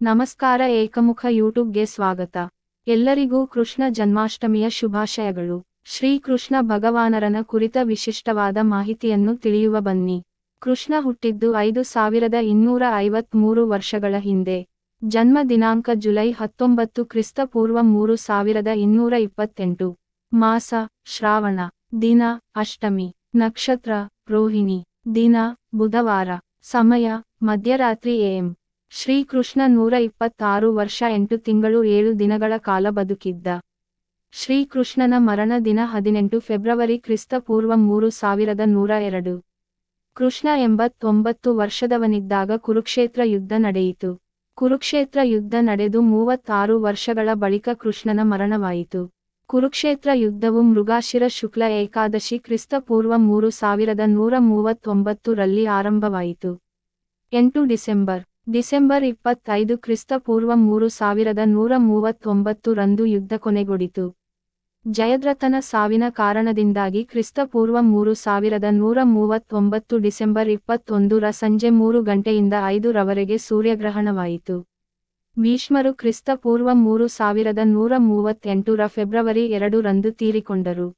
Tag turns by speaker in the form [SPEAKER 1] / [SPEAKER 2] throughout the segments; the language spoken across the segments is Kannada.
[SPEAKER 1] ನಮಸ್ಕಾರ ಏಕಮುಖ ಯೂಟ್ಯೂಬ್ಗೆ ಸ್ವಾಗತ. ಎಲ್ಲರಿಗೂ ಕೃಷ್ಣ ಜನ್ಮಾಷ್ಟಮಿಯ ಶುಭಾಶಯಗಳು. ಶ್ರೀ ಕೃಷ್ಣ ಭಗವಾನರನ ಕುರಿತ ವಿಶಿಷ್ಟವಾದ ಮಾಹಿತಿಯನ್ನು ತಿಳಿಯುವ ಬನ್ನಿ. ಕೃಷ್ಣ ಹುಟ್ಟಿದ್ದು ಐದು ಸಾವಿರದ ಇನ್ನೂರ ಐವತ್ಮೂರು ವರ್ಷಗಳ ಹಿಂದೆ. ಜನ್ಮ ದಿನಾಂಕ ಜುಲೈ ಹತ್ತೊಂಬತ್ತು ಕ್ರಿಸ್ತ ಪೂರ್ವ ಮೂರು ಸಾವಿರದ ಇನ್ನೂರ ಇಪ್ಪತ್ತೆಂಟು. ಮಾಸ, ಶ್ರಾವಣ, ದಿನ, ಅಷ್ಟಮಿ, ನಕ್ಷತ್ರ, ರೋಹಿಣಿ, ದಿನ, ಬುಧವಾರ, ಸಮಯ, ಮಧ್ಯರಾತ್ರಿ ಎಎಂ ಶ್ರೀಕೃಷ್ಣ ನೂರ ಇಪ್ಪತ್ತಾರು ವರ್ಷ ಎಂಟು ತಿಂಗಳು ಏಳು ದಿನಗಳ ಕಾಲ ಬದುಕಿದ್ದ. ಶ್ರೀಕೃಷ್ಣನ ಮರಣ ದಿನ ಹದಿನೆಂಟು ಫೆಬ್ರವರಿ ಕ್ರಿಸ್ತ ಪೂರ್ವ ಮೂರು ಸಾವಿರದ ನೂರ ಎರಡು. ಕೃಷ್ಣ ಎಂಬತ್ತೊಂಬತ್ತು ವರ್ಷದವನಿದ್ದಾಗ ಕುರುಕ್ಷೇತ್ರ ಯುದ್ಧ ನಡೆಯಿತು. ಕುರುಕ್ಷೇತ್ರ ಯುದ್ಧ ನಡೆದು ಮೂವತ್ತಾರು ವರ್ಷಗಳ ಬಳಿಕ ಕೃಷ್ಣನ ಮರಣವಾಯಿತು. ಕುರುಕ್ಷೇತ್ರ ಯುದ್ಧವು ಮೃಗಾಶಿರ ಶುಕ್ಲ ಏಕಾದಶಿ ಕ್ರಿಸ್ತ ಪೂರ್ವ ಮೂರು ಸಾವಿರದ ನೂರ ಮೂವತ್ತೊಂಬತ್ತು ರಲ್ಲಿ ಆರಂಭವಾಯಿತು. ಎಂಟು ಡಿಸೆಂಬರ್. ಡಿಸೆಂಬರ್ ಇಪ್ಪತ್ತೈದು ಕ್ರಿಸ್ತಪೂರ್ವ ಮೂರು ಸಾವಿರದ ನೂರ ಮೂವತ್ತೊಂಬತ್ತು ರಂದು ಯುದ್ಧ ಕೊನೆಗೊಡಿತು. ಜಯದ್ರಥನ ಸಾವಿನ ಕಾರಣದಿಂದಾಗಿ ಕ್ರಿಸ್ತಪೂರ್ವ ಮೂರು ಸಾವಿರದ ನೂರ ಮೂವತ್ತೊಂಬತ್ತು ಡಿಸೆಂಬರ್ ಇಪ್ಪತ್ತೊಂದರ ಸಂಜೆ ಮೂರು ಗಂಟೆಯಿಂದ ಐದರವರೆಗೆ ಸೂರ್ಯಗ್ರಹಣವಾಯಿತು. ಭೀಷ್ಮರು ಕ್ರಿಸ್ತಪೂರ್ವ ಮೂರು ಸಾವಿರದ ನೂರ ಮೂವತ್ತೆಂಟರ ಫೆಬ್ರವರಿ ಎರಡು ರಂದು ತೀರಿಕೊಂಡರು.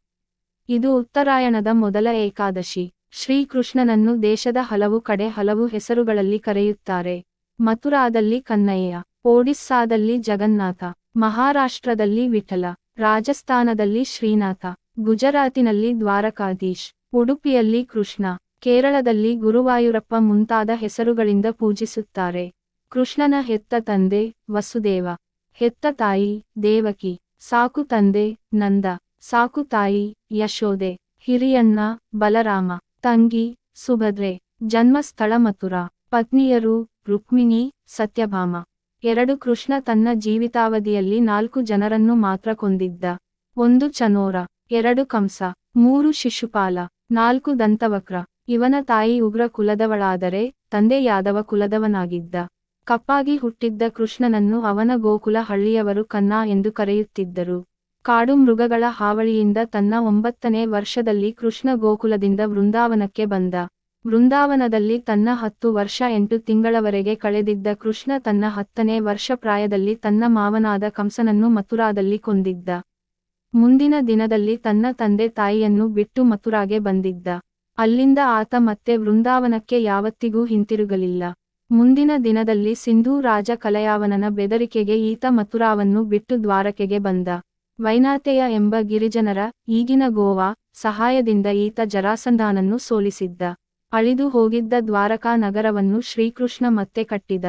[SPEAKER 1] ಇದು ಉತ್ತರಾಯಣದ ಮೊದಲ ಏಕಾದಶಿ. ಶ್ರೀಕೃಷ್ಣನನ್ನು ದೇಶದ ಹಲವು ಕಡೆ ಹಲವು ಹೆಸರುಗಳಲ್ಲಿ ಕರೆಯುತ್ತಾರೆ. ಮಥುರಾದಲ್ಲಿ ಕನ್ನಯ್ಯ ಒಡಿಸ್ಸಾದಲ್ಲಿ ಜಗನ್ನಾಥ, ಮಹಾರಾಷ್ಟ್ರದಲ್ಲಿ ವಿಠಲ, ರಾಜಸ್ಥಾನದಲ್ಲಿ ಶ್ರೀನಾಥ, ಗುಜರಾತಿನಲ್ಲಿ ದ್ವಾರಕಾಧೀಶ್, ಉಡುಪಿಯಲ್ಲಿ ಕೃಷ್ಣ, ಕೇರಳದಲ್ಲಿ ಗುರುವಾಯೂರಪ್ಪ ಮುಂತಾದ ಹೆಸರುಗಳಿಂದ ಪೂಜಿಸುತ್ತಾರೆ. ಕೃಷ್ಣನ ಹೆತ್ತ ತಂದೆ ವಸುದೇವ, ಹೆತ್ತ ತಾಯಿ ದೇವಕಿ, ಸಾಕು ತಂದೆ ನಂದ, ಸಾಕು ತಾಯಿ ಯಶೋದೆ, ಹಿರಿಯಣ್ಣ ಬಲರಾಮ, ತಂಗಿ ಸುಭದ್ರೆ, ಜನ್ಮಸ್ಥಳ ಮಥುರಾ, ಪತ್ನಿಯರು ರುಕ್ಮಿಣಿ, ಸತ್ಯಭಾಮ. ಎರಡು ಕೃಷ್ಣ ತನ್ನ ಜೀವಿತಾವಧಿಯಲ್ಲಿ ನಾಲ್ಕು ಜನರನ್ನು ಮಾತ್ರ ಕೊಂದಿದ್ದ. ಒಂದು ಚನೋರ, ಎರಡು ಕಂಸ, ಮೂರು ಶಿಶುಪಾಲ, ನಾಲ್ಕು ದಂತವಕ್ರ. ಇವನ ತಾಯಿ ಉಗ್ರ ಕುಲದವಳಾದರೆ ತಂದೆ ಯಾದವ ಕುಲದವನಾಗಿದ್ದ. ಕಪ್ಪಾಗಿ ಹುಟ್ಟಿದ್ದ ಕೃಷ್ಣನನ್ನು ಅವನ ಗೋಕುಲ ಹಳ್ಳಿಯವರು ಕನ್ನ ಎಂದು ಕರೆಯುತ್ತಿದ್ದರು. ಕಾಡು ಮೃಗಗಳ ಹಾವಳಿಯಿಂದ ತನ್ನ ಒಂಬತ್ತನೇ ವರ್ಷದಲ್ಲಿ ಕೃಷ್ಣ ಗೋಕುಲದಿಂದ ವೃಂದಾವನಕ್ಕೆ ಬಂದ. ವೃಂದಾವನದಲ್ಲಿ ತನ್ನ ಹತ್ತು ವರ್ಷ ಎಂಟು ತಿಂಗಳವರೆಗೆ ಕಳೆದಿದ್ದ ಕೃಷ್ಣ ತನ್ನ ಹತ್ತನೇ ವರ್ಷ ಪ್ರಾಯದಲ್ಲಿ ತನ್ನ ಮಾವನಾದ ಕಂಸನನ್ನು ಮಥುರಾದಲ್ಲಿ ಕೊಂದಿದ್ದ. ಮುಂದಿನ ದಿನದಲ್ಲಿ ತನ್ನ ತಂದೆ ತಾಯಿಯನ್ನು ಬಿಟ್ಟು ಮಥುರಾಗೆ ಬಂದಿದ್ದ. ಅಲ್ಲಿಂದ ಆತ ಮತ್ತೆ ವೃಂದಾವನಕ್ಕೆ ಯಾವತ್ತಿಗೂ ಹಿಂತಿರುಗಲಿಲ್ಲ. ಮುಂದಿನ ದಿನದಲ್ಲಿ ಸಿಂಧೂ ರಾಜ ಕಲಯಾವನನ ಬೆದರಿಕೆಗೆ ಈತ ಮಥುರಾವನ್ನು ಬಿಟ್ಟು ದ್ವಾರಕೆಗೆ ಬಂದ. ವೈನಾತೆಯ ಎಂಬ ಗಿರಿಜನರ ಈಗಿನ ಗೋವಾ ಸಹಾಯದಿಂದ ಈತ ಜರಾಸಂಧಾನನ್ನು ಸೋಲಿಸಿದ್ದ. ಅಳಿದು ಹೋಗಿದ್ದ ದ್ವಾರಕಾ ನಗರವನ್ನು ಶ್ರೀಕೃಷ್ಣ ಮತ್ತೆ ಕಟ್ಟಿದ.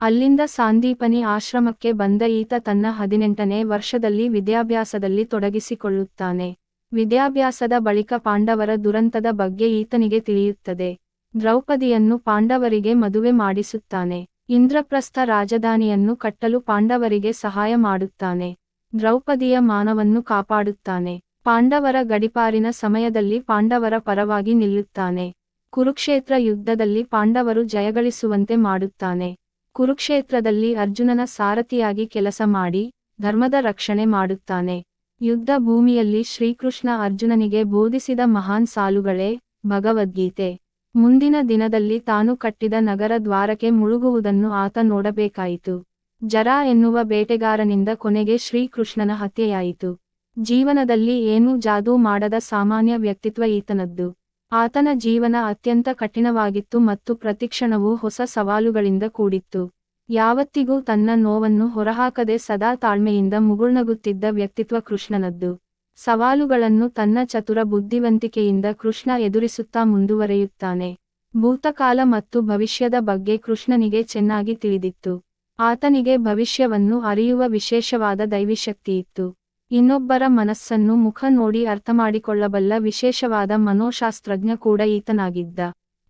[SPEAKER 1] ಅಲ್ಲಿಂದ ಸಾಂದೀಪನಿ ಆಶ್ರಮಕ್ಕೆ ಬಂದ ಈತ ತನ್ನ ಹದಿನೆಂಟನೇ ವರ್ಷದಲ್ಲಿ ವಿದ್ಯಾಭ್ಯಾಸದಲ್ಲಿ ತೊಡಗಿಸಿಕೊಳ್ಳುತ್ತಾನೆ. ವಿದ್ಯಾಭ್ಯಾಸದ ಬಳಿಕ ಪಾಂಡವರ ದುರಂತದ ಬಗ್ಗೆ ಈತನಿಗೆ ತಿಳಿಯುತ್ತದೆ. ದ್ರೌಪದಿಯನ್ನು ಪಾಂಡವರಿಗೆ ಮದುವೆ ಮಾಡಿಸುತ್ತಾನೆ. ಇಂದ್ರಪ್ರಸ್ಥ ರಾಜಧಾನಿಯನ್ನು ಕಟ್ಟಲು ಪಾಂಡವರಿಗೆ ಸಹಾಯ ಮಾಡುತ್ತಾನೆ. ದ್ರೌಪದಿಯ ಮಾನವನ್ನು ಕಾಪಾಡುತ್ತಾನೆ. ಪಾಂಡವರ ಗಡಿಪಾರಿನ ಸಮಯದಲ್ಲಿ ಪಾಂಡವರ ಪರವಾಗಿ ನಿಲ್ಲುತ್ತಾನೆ. ಕುರುಕ್ಷೇತ್ರ ಯುದ್ಧದಲ್ಲಿ ಪಾಂಡವರು ಜಯಗಳಿಸುವಂತೆ ಮಾಡುತ್ತಾನೆ. ಕುರುಕ್ಷೇತ್ರದಲ್ಲಿ ಅರ್ಜುನನ ಸಾರಥಿಯಾಗಿ ಕೆಲಸ ಮಾಡಿ, ಧರ್ಮದ ರಕ್ಷಣೆ ಮಾಡುತ್ತಾನೆ. ಯುದ್ಧ ಭೂಮಿಯಲ್ಲಿ ಶ್ರೀಕೃಷ್ಣ ಅರ್ಜುನನಿಗೆ ಬೋಧಿಸಿದ ಮಹಾನ್ ಸಾಲುಗಳೇ ಭಗವದ್ಗೀತೆ. ಮುಂದಿನ ದಿನದಲ್ಲಿ ತಾನು ಕಟ್ಟಿದ ನಗರ ದ್ವಾರಕ್ಕೆ ಮುಳುಗುವುದನ್ನು ಆತ ನೋಡಬೇಕಾಯಿತು. ಜರಾ ಎನ್ನುವ ಬೇಟೆಗಾರನಿಂದ ಕೊನೆಗೆ ಶ್ರೀಕೃಷ್ಣನ ಹತ್ಯೆಯಾಯಿತು. ಜೀವನದಲ್ಲಿ ಏನೂ ಜಾದೂ ಮಾಡದ ಸಾಮಾನ್ಯ ವ್ಯಕ್ತಿತ್ವ ಈತನದ್ದು. ಆತನ ಜೀವನ ಅತ್ಯಂತ ಕಠಿಣವಾಗಿತ್ತು ಮತ್ತು ಪ್ರತಿಕ್ಷಣವೂ ಹೊಸ ಸವಾಲುಗಳಿಂದ ಕೂಡಿತ್ತು. ಯಾವತ್ತಿಗೂ ತನ್ನ ನೋವನ್ನು ಹೊರಹಾಕದೆ ಸದಾ ತಾಳ್ಮೆಯಿಂದ ಮುಗುಳ್ನಗುತ್ತಿದ್ದ ವ್ಯಕ್ತಿತ್ವ ಕೃಷ್ಣನದ್ದು. ಸವಾಲುಗಳನ್ನು ತನ್ನ ಚತುರ ಬುದ್ಧಿವಂತಿಕೆಯಿಂದ ಕೃಷ್ಣ ಎದುರಿಸುತ್ತಾ ಮುಂದುವರೆಯುತ್ತಾನೆ. ಭೂತಕಾಲ ಮತ್ತು ಭವಿಷ್ಯದ ಬಗ್ಗೆ ಕೃಷ್ಣನಿಗೆ ಚೆನ್ನಾಗಿ ತಿಳಿದಿತ್ತು. ಆತನಿಗೆ ಭವಿಷ್ಯವನ್ನು ಅರಿಯುವ ವಿಶೇಷವಾದ ದೈವಿಶಕ್ತಿಯಿತ್ತು. ಇನ್ನೊಬ್ಬರ ಮನಸ್ಸನ್ನು ಮುಖ ನೋಡಿ ಅರ್ಥಮಾಡಿಕೊಳ್ಳಬಲ್ಲ ವಿಶೇಷವಾದ ಮನೋಶಾಸ್ತ್ರಜ್ಞ ಕೂಡ ಈತನಾಗಿದ್ದ.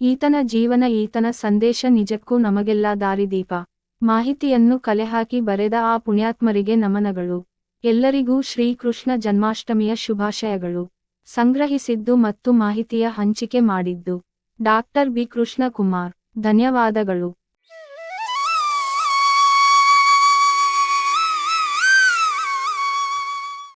[SPEAKER 1] ಈತನ ಜೀವನ, ಈತನ ಸಂದೇಶ ನಿಜಕ್ಕೂ ನಮಗೆಲ್ಲ ದಾರಿದೀಪ. ಮಾಹಿತಿಯನ್ನು ಕಲೆಹಾಕಿ ಬರೆದ ಆ ಪುಣ್ಯಾತ್ಮರಿಗೆ ನಮನಗಳು. ಎಲ್ಲರಿಗೂ ಶ್ರೀಕೃಷ್ಣ ಜನ್ಮಾಷ್ಟಮಿಯ ಶುಭಾಶಯಗಳು. ಸಂಗ್ರಹಿಸಿದ್ದು ಮತ್ತು ಮಾಹಿತಿಯ ಹಂಚಿಕೆ ಮಾಡಿದ್ದು ಡಾಕ್ಟರ್ ಬಿ ಕೃಷ್ಣ ಕುಮಾರ್ ಧನ್ಯವಾದಗಳು.